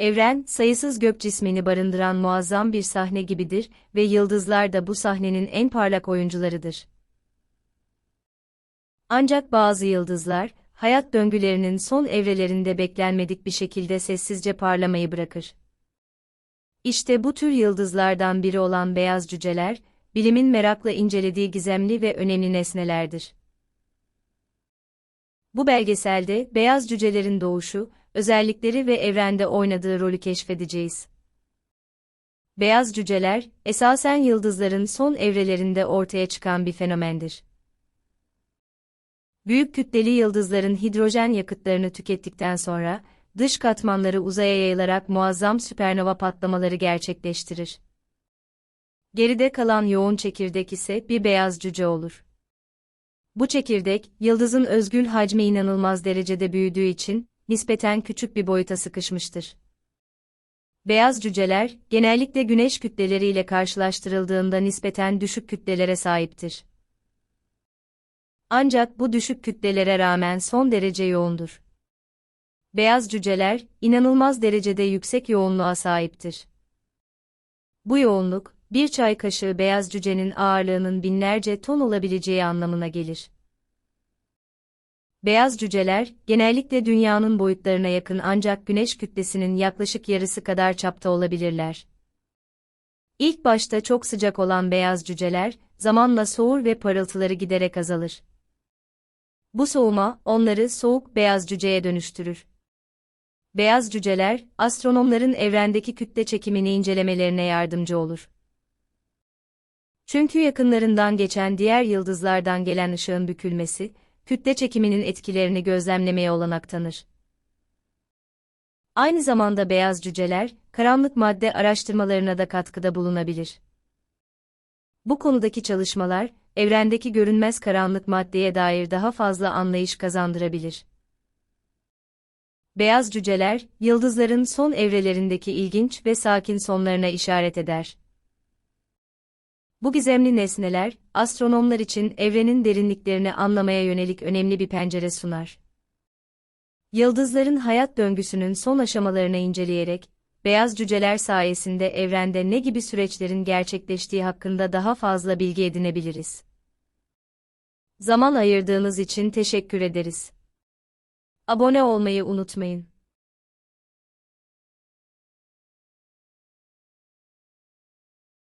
Evren, sayısız gök cismini barındıran muazzam bir sahne gibidir ve yıldızlar da bu sahnenin en parlak oyuncularıdır. Ancak bazı yıldızlar, hayat döngülerinin son evrelerinde beklenmedik bir şekilde sessizce parlamayı bırakır. İşte bu tür yıldızlardan biri olan beyaz cüceler, bilimin merakla incelediği gizemli ve önemli nesnelerdir. Bu belgeselde beyaz cücelerin doğuşu, özellikleri ve evrende oynadığı rolü keşfedeceğiz. Beyaz cüceler, esasen yıldızların son evrelerinde ortaya çıkan bir fenomendir. Büyük kütleli yıldızların hidrojen yakıtlarını tükettikten sonra, dış katmanları uzaya yayılarak muazzam süpernova patlamaları gerçekleştirir. Geride kalan yoğun çekirdek ise bir beyaz cüce olur. Bu çekirdek, yıldızın özgül hacmi inanılmaz derecede büyüdüğü için, nispeten küçük bir boyuta sıkışmıştır. Beyaz cüceler, genellikle güneş kütleleriyle karşılaştırıldığında nispeten düşük kütlelere sahiptir. Ancak bu düşük kütlelere rağmen son derece yoğundur. Beyaz cüceler, inanılmaz derecede yüksek yoğunluğa sahiptir. Bu yoğunluk, bir çay kaşığı beyaz cücenin ağırlığının binlerce ton olabileceği anlamına gelir. Beyaz cüceler, genellikle dünyanın boyutlarına yakın ancak güneş kütlesinin yaklaşık yarısı kadar çapta olabilirler. İlk başta çok sıcak olan beyaz cüceler, zamanla soğur ve parıltıları giderek azalır. Bu soğuma, onları soğuk beyaz cüceye dönüştürür. Beyaz cüceler, astronomların evrendeki kütle çekimini incelemelerine yardımcı olur. Çünkü yakınlarından geçen diğer yıldızlardan gelen ışığın bükülmesi, kütle çekiminin etkilerini gözlemlemeye olanak tanır. Aynı zamanda beyaz cüceler, karanlık madde araştırmalarına da katkıda bulunabilir. Bu konudaki çalışmalar, evrendeki görünmez karanlık maddeye dair daha fazla anlayış kazandırabilir. Beyaz cüceler, yıldızların son evrelerindeki ilginç ve sakin sonlarına işaret eder. Bu gizemli nesneler, astronomlar için evrenin derinliklerini anlamaya yönelik önemli bir pencere sunar. Yıldızların hayat döngüsünün son aşamalarını inceleyerek, beyaz cüceler sayesinde evrende ne gibi süreçlerin gerçekleştiği hakkında daha fazla bilgi edinebiliriz. Zaman ayırdığınız için teşekkür ederiz. Abone olmayı unutmayın.